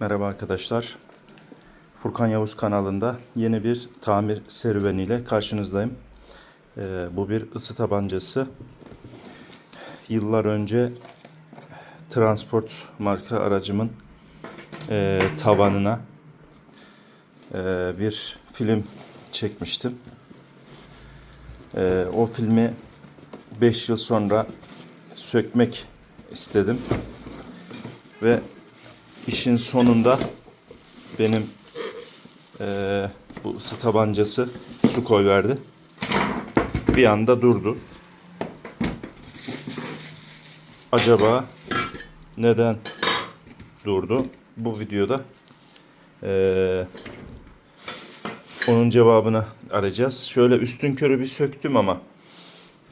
Merhaba arkadaşlar. Furkan Yavuz kanalında yeni bir tamir serüveniyle karşınızdayım. Ee, bu bir ısı tabancası. Yıllar önce transport marka aracımın e, tavanına e, bir film çekmiştim. E, o filmi 5 yıl sonra sökmek istedim. Ve işin sonunda benim eee, bu ısı tabancası su koy verdi. Bir anda durdu. Acaba neden durdu? Bu videoda eee, onun cevabını arayacağız. Şöyle üstün körü bir söktüm ama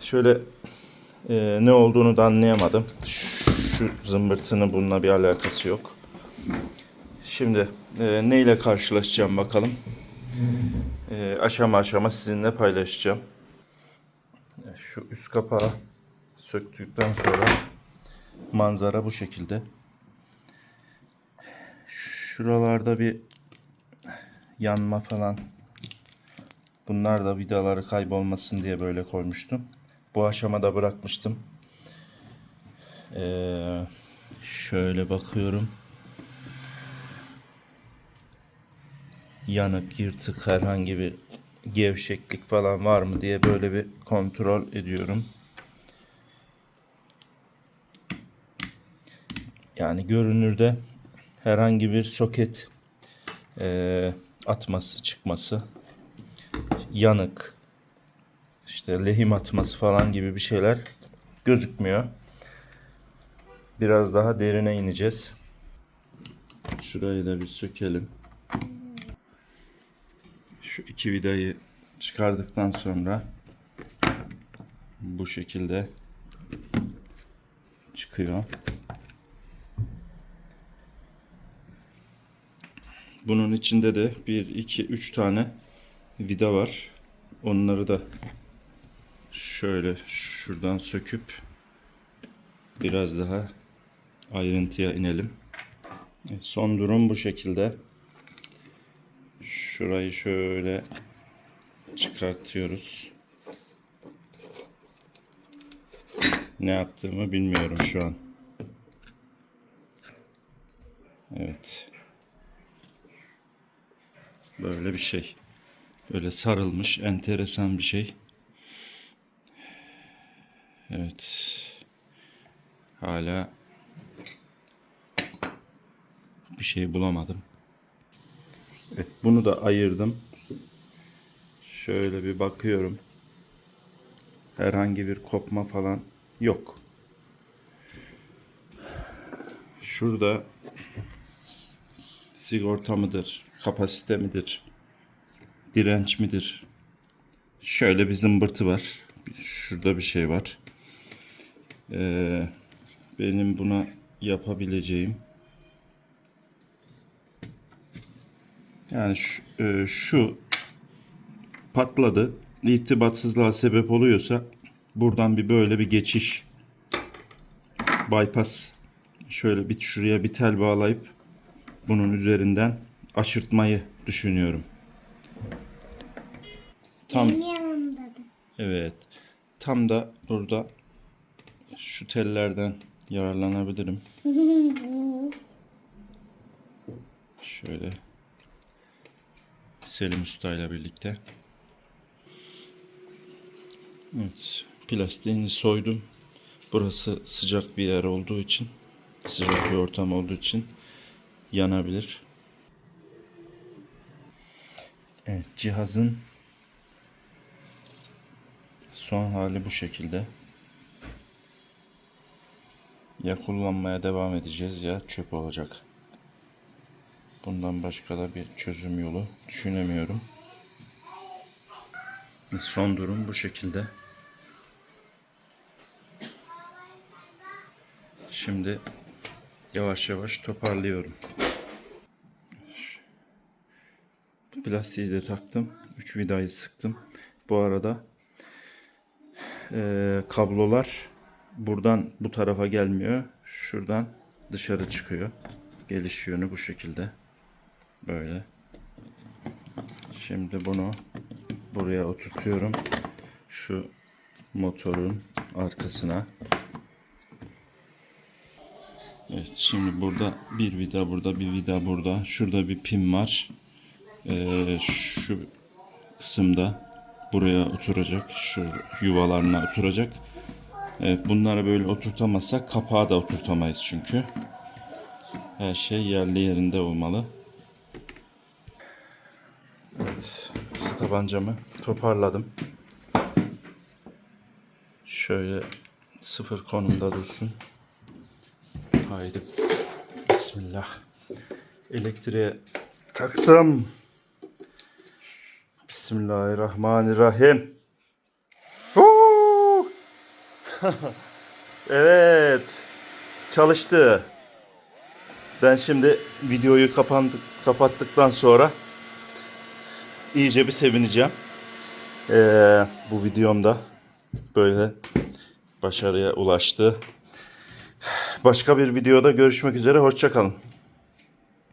şöyle eee, ne olduğunu da anlayamadım. Şu zımbırtının bununla bir alakası yok. Şimdi e, ne karşılaşacağım bakalım. E, aşama aşama sizinle paylaşacağım. E, Şu üst kapağı söktükten sonra manzara bu şekilde. Şuralarda bir yanma falan. Bunlar da vidaları kaybolmasın diye böyle koymuştum. Bu aşamada bırakmıştım. Ee, şöyle bakıyorum. Yanık, yırtık, herhangi bir gevşeklik falan var mı diye böyle bir kontrol ediyorum. Yani görünürde herhangi bir soket eee, atması, çıkması, yanık, işte lehim atması falan gibi bir şeyler gözükmüyor. Biraz daha derine ineceğiz. Şurayı da bir sökelim. Şu iki vidayı çıkardıktan sonra bu şekilde çıkıyor. Bunun içinde de 1, 2, 3 tane vida var. Onları da şöyle şuradan söküp biraz daha ayrıntıya inelim. Son durum bu şekilde. Şurayı şöyle çıkartıyoruz. Ne yaptığımı bilmiyorum şu an. Evet. Böyle bir şey. Böyle sarılmış enteresan bir şey. Evet. Hala bir şey bulamadım. Evet, bunu da ayırdım. Şöyle bir bakıyorum. Herhangi bir kopma falan yok. Şurada sigorta mıdır, kapasite midir, direnç midir? Şöyle bir zımbırtı var. Şurada bir şey var. Ee, benim buna yapabileceğim Yani şu, e, şu patladı. İrtibatsızlığa sebep oluyorsa buradan bir böyle bir geçiş bypass şöyle bir şuraya bir tel bağlayıp bunun üzerinden aşırtmayı düşünüyorum. Tam Benim yanımda da. evet. Tam da burada şu tellerden yararlanabilirim. Şöyle Selim Usta ile birlikte. Evet, plastiğini soydum. Burası sıcak bir yer olduğu için, sıcak bir ortam olduğu için yanabilir. Evet, cihazın son hali bu şekilde. Ya kullanmaya devam edeceğiz ya çöp olacak. Bundan başka da bir çözüm yolu düşünemiyorum. Son durum bu şekilde. Şimdi yavaş yavaş toparlıyorum. Plastiği de taktım. 3 vidayı sıktım. Bu arada eee, kablolar buradan bu tarafa gelmiyor. Şuradan dışarı çıkıyor. Geliş yönü bu şekilde. Böyle. Şimdi bunu buraya oturtuyorum. Şu motorun arkasına. Evet şimdi burada bir vida burada bir vida burada. Şurada bir pin var. Ee, şu kısımda buraya oturacak. Şu yuvalarına oturacak. Evet bunları böyle oturtamazsak kapağı da oturtamayız çünkü. Her şey yerli yerinde olmalı. Evet, tabancamı toparladım. Şöyle sıfır konumda dursun. Haydi. Bismillah. Elektriğe taktım. Bismillahirrahmanirrahim. Evet. Çalıştı. Ben şimdi videoyu kapandık, kapattıktan sonra iyice bir sevineceğim. Ee, bu videomda böyle başarıya ulaştı. Başka bir videoda görüşmek üzere. Hoşçakalın.